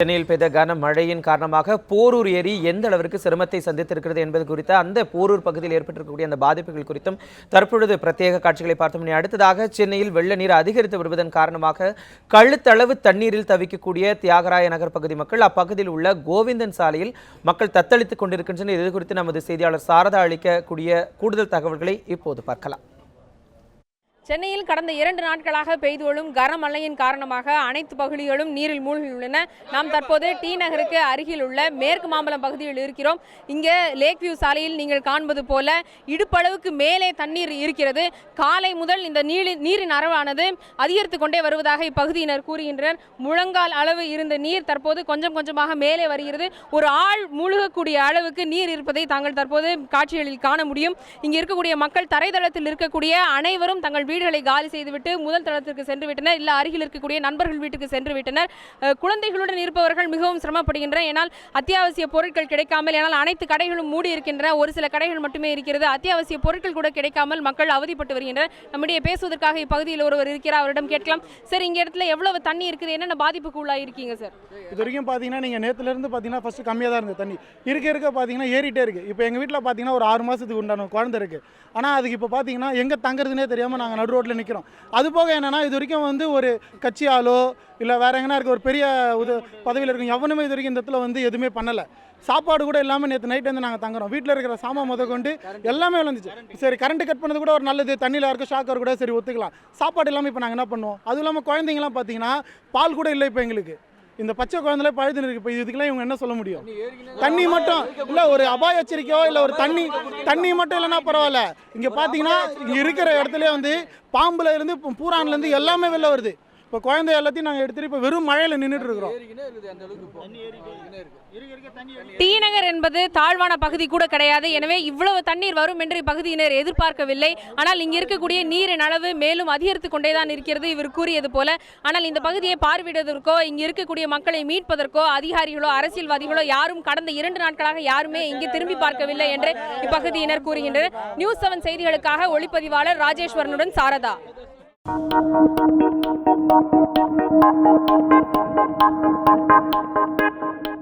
சென்னையில் பெய்த கனமழையின் காரணமாக போரூர் ஏரி எந்த அளவிற்கு சிரமத்தை சந்தித்திருக்கிறது என்பது குறித்த அந்த போரூர் பகுதியில் ஏற்பட்டிருக்கக்கூடிய அந்த பாதிப்புகள் குறித்தும் தற்பொழுது பிரத்யேக காட்சிகளை பார்த்தோம். அடுத்ததாக சென்னையில் வெள்ள நீர் அதிகரித்து வருவதன் காரணமாக கழுத்தளவு தண்ணீரில் தவிக்கக்கூடிய தியாகராய நகர் பகுதி மக்கள் அப்பகுதியில் உள்ள கோவிந்தன் சாலையில் மக்கள் தத்தளித்துக் கொண்டிருக்கின்றனர். இது குறித்து நமது செய்தியாளர் சாரதா அளிக்கக்கூடிய கூடுதல் தகவல்களை இப்போது பார்க்கலாம். சென்னையில் கடந்த இரண்டு நாட்களாக பெய்து வரும் கனமழையின் காரணமாக அனைத்து பகுதிகளும் நீரில் மூழ்கியுள்ளன. நாம் தற்போது டி நகருக்கு அருகில் உள்ள மேற்கு மாம்பலம் பகுதியில் இருக்கிறோம். இங்கே லேக் வியூ சாலையில் நீங்கள் காண்பது போல இடுப்பளவுக்கு மேலே தண்ணீர் இருக்கிறது. காலை முதல் இந்த நீரி நீரின் அரவானது அதிகரித்து கொண்டே வருவதாக இப்பகுதியினர் கூறுகின்றனர். முழங்கால் அளவு இருந்த நீர் தற்போது கொஞ்சம் கொஞ்சமாக மேலே வருகிறது. ஒரு ஆள் மூழ்கக்கூடிய அளவுக்கு நீர் இருப்பதை தாங்கள் தற்போது காட்சிகளில் காண முடியும். இங்கே இருக்கக்கூடிய மக்கள் தரைதளத்தில் இருக்கக்கூடிய அனைவரும் தங்கள் வீடுகளை காலி செய்துவிட்டு முதல் தளத்திற்கு சென்று விட்டனர் இல்லை அருகில் இருக்கக்கூடிய நண்பர்கள் வீட்டுக்கு சென்று விட்டனர் குழந்தைகளுடன் இருப்பவர்கள் மிகவும் சிரமப்படுகின்றனர். ஏனால் அத்தியாவசிய பொருட்கள் கிடைக்காமல் ஏனால் அனைத்து கடைகளும் மூடி இருக்கின்றன. ஒரு சில கடைகள் மட்டுமே இருக்கிறது. அத்தியாவசிய பொருட்கள் கூட கிடைக்காமல் மக்கள் அவதிப்பட்டு வருகின்றனர். நம்முடைய பேசுவதற்காக இப்பகுதியில் ஒருவர் இருக்கிறார். அவரிடம் கேட்கலாம். சார் இங்க இடத்துல எவ்வளவு தண்ணி இருக்குது? என்னென்ன பாதிப்புக்கு உள்ளாக இருக்கீங்க சார்? இது வரைக்கும் பார்த்தீங்கன்னா நீங்கள் நேற்றுலேருந்து பார்த்தீங்கன்னா ஃபஸ்ட்டு கம்மியாக தான் இருந்தது தண்ணி. இருக்க இருக்க பார்த்தீங்கன்னா ஏறிட்டே இருக்குது இப்போ எங்கள் வீட்டில் பார்த்தீங்கன்னா ஒரு ஆறு மாதத்துக்கு உண்டான குழந்தை இருக்குது ஆனால் அதுக்கு இப்போ பார்த்தீங்கன்னா எங்கே தங்குறதுனே தெரியாமல் நாங்கள் நடு ரோட்டில் நிற்கிறோம் அது போக என்னென்னா இது வரைக்கும் வந்து ஒரு கட்சி ஆளோ இல்லை வேற எங்கன்னா இருக்க ஒரு பெரிய உத பதவியில் இருக்கும் எவனுமே இது வரைக்கும் இந்த இடத்துல வந்து எதுவுமே பண்ணலை. சாப்பாடு கூட இல்லாமல் நேற்று நைட் வந்து நாங்கள் தங்குறோம். வீட்டில் இருக்கிற சாமான் முத கொண்டு எல்லாமே விழுந்துச்சு சரி கரண்ட் கட் பண்ணது கூட ஒரு நல்லது. தண்ணியில் யாருக்கும் ஷாக் கூட சரி ஒத்துக்கலாம். சாப்பாடு இல்லாமல் இப்போ நாங்கள் என்ன பண்ணுவோம்? அதுவும் இல்லாமல் குழந்தைங்களாம் பார்த்தீங்கன்னா பால் கூட இல்லை இப்போ எங்களுக்கு. இந்த பச்சை குழந்தைல பழுதுன்னு இருக்கு. இப்போ இதுக்கெல்லாம் இவங்க என்ன சொல்ல முடியும்? தண்ணி மட்டும் இல்லை ஒரு அபாய எச்சரிக்கையோ இல்லை ஒரு தண்ணி தண்ணி மட்டும் இல்லைன்னா பரவாயில்ல. இங்கே பார்த்தீங்கன்னா இங்கே இருக்கிற இடத்துல வந்து பாம்புல இருந்து பூ- பூரான்ல இருந்து எல்லாமே வெளில வருது. இப்போ குழந்தை எல்லாத்தையும் நாங்கள் எடுத்துட்டு இப்போ வெறும் மழையில் நின்றுட்டு இருக்கிறோம் டி நகர் என்பது தாழ்வான பகுதி கூட கிடையாது. எனவே இவ்வளவு தண்ணீர் வரும் என்று இப்பகுதியினர் எதிர்பார்க்கவில்லை. ஆனால் இங்கு இருக்கக்கூடிய நீரின் அளவு மேலும் அதிகரித்து கொண்டே தான் இருக்கிறது. இவர் கூறியது போல ஆனால் இந்த பகுதியை பார்வையிடுவதற்கோ இங்கு இருக்கக்கூடிய மக்களை மீட்பதற்கோ அதிகாரிகளோ அரசியல்வாதிகளோ யாரும் கடந்த இரண்டு நாட்களாக யாருமே இங்கு திரும்பி பார்க்கவில்லை என்று இப்பகுதியினர் கூறுகின்றனர். நியூஸ் செவன் செய்திகளுக்காக ஒளிப்பதிவாளர் ராஜேஸ்வரனுடன் சாரதா. Thank you.